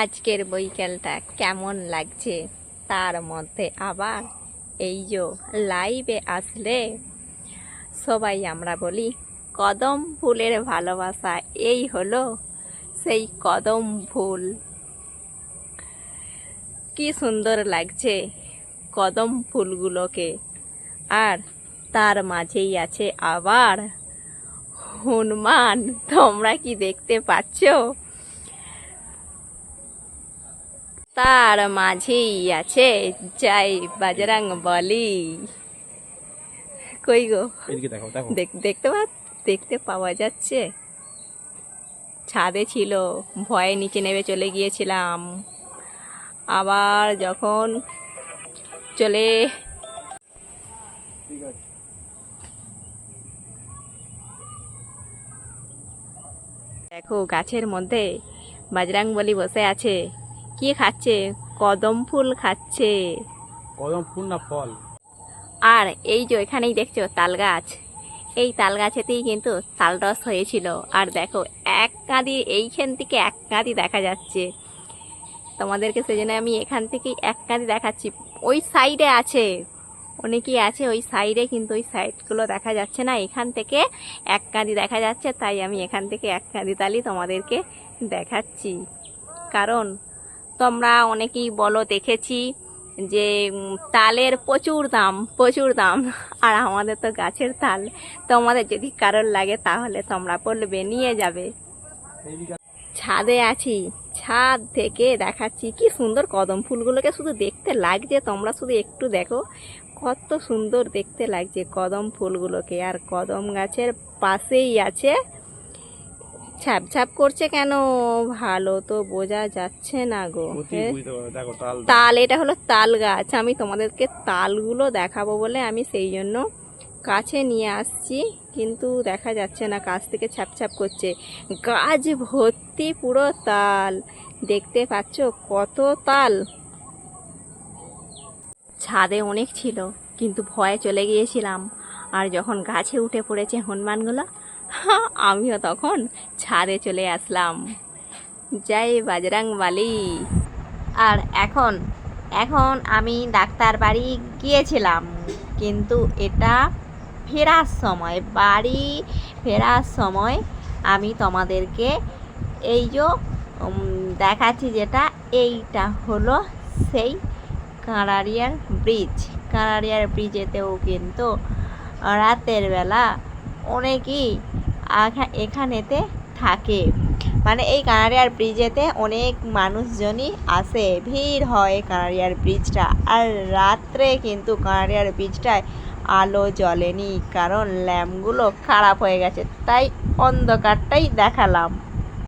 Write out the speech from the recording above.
আজকের বৈকালটা কেমন লাগছে? তার মধ্যে আবার এই যে লাইভে আসলে সবাই আমরা বলি, কদম ফুলের ভালোবাসা, এই হলো সেই কদম ফুল। কি সুন্দর লাগছে কদম ফুলগুলোকে। আর তার মাঝেই আছে আবার হনুমান। তোমরা কি দেখতে পাচ্ছ? তার মাঝেই আছে যাই বজরং বলি। কই গো? দেখতে দেখতে পাওয়া যাচ্ছে। ছাদে ছিল ভয়ে নিচে নেমে চলে গিয়েছিলাম। আবার যখন চলে দেখো গাছের মধ্যে বাজরাং বলি বসে আছে। কি খাচ্ছে? কদম ফুল খাচ্ছে। কদম ফুল না ফল? আর এই যে এখানেই দেখছ তাল গাছ। এই তাল গাছেতেই কিন্তু তাল রস হয়েছিল। আর দেখো এক কাঁদি এইখান থেকে এক কাঁদি দেখা যাচ্ছে। তোমাদেরকে সেজন্য আমি এখান থেকেই এক কাঁদি দেখাচ্ছি। ওই সাইডে আছে। অনেকেই আছে ওই সাইডে কিন্তু ওই সাইডগুলো দেখা যাচ্ছে না। এখান থেকে এক কাঁদি দেখা যাচ্ছে তাই আমি এখান থেকে এক কাঁদি তালি তোমাদেরকে দেখাচ্ছি। কারণ তোমরা অনেকেই বলো, দেখেছি যে তালের প্রচুর দাম প্রচুর দাম। আর আমাদের তো গাছের তাল। তোমাদের যদি কারোর লাগে, তাহলে তোমরা বলবে, নিয়ে যাবে। ছাদে আছি। ছাদ থেকে দেখাচ্ছি, কি সুন্দর কদম ফুলগুলোকে শুধু দেখতে লাগছে। তোমরা শুধু একটু দেখো, কত সুন্দর দেখতে লাগছে কদম ফুলগুলোকে। আর কদম গাছের পাশেই আছে ছাপ ছাপ করছে কেন? ভালো তো বোঝা যাচ্ছে না গো হ্যাঁ? তাল এটা হলো তাল গাছ। আমি তোমাদেরকে তালগুলো দেখাবো বলে আমি সেই জন্য কাছে নিয়ে আসছি কিন্তু দেখা যাচ্ছে না কাছ থেকে ছাপ ছাপ করছে। গাছ ভর্তি পুরো তাল। দেখতে পাচ্ছ কত তাল? ছাদে অনেক ছিল কিন্তু ভয়ে চলে গিয়েছিলাম। আর যখন গাছে উঠে পড়েছে হনুমানগুলো আমিও তখন ছাদে চলে আসলাম। জয় বাজরাং বালি আর এখন এখন আমি ডাক্তার বাড়ি গিয়েছিলাম, কিন্তু এটা ফেরার সময়, বাড়ি ফেরার সময় আমি তোমাদেরকে এই যে দেখাচ্ছি যেটা, এইটা হলো সেই কাঁড়ারিয়ার ব্রিজ কাঁড়ারিয়ার ব্রিজেতেও কিন্তু রাতের বেলা অনেকেই এখানেতে থাকে। মানে এই কানাডিয়ার ব্রিজেতে অনেক মানুষজনই আসে। ভিড় হয় কানাডিয়ার ব্রিজটা। আর রাত্রে কিন্তু কানাডিয়ার ব্রিজটায় আলো জ্বলেনি। কারণ ল্যাম্পগুলো খারাপ হয়ে গেছে। তাই অন্ধকারটাই দেখালাম।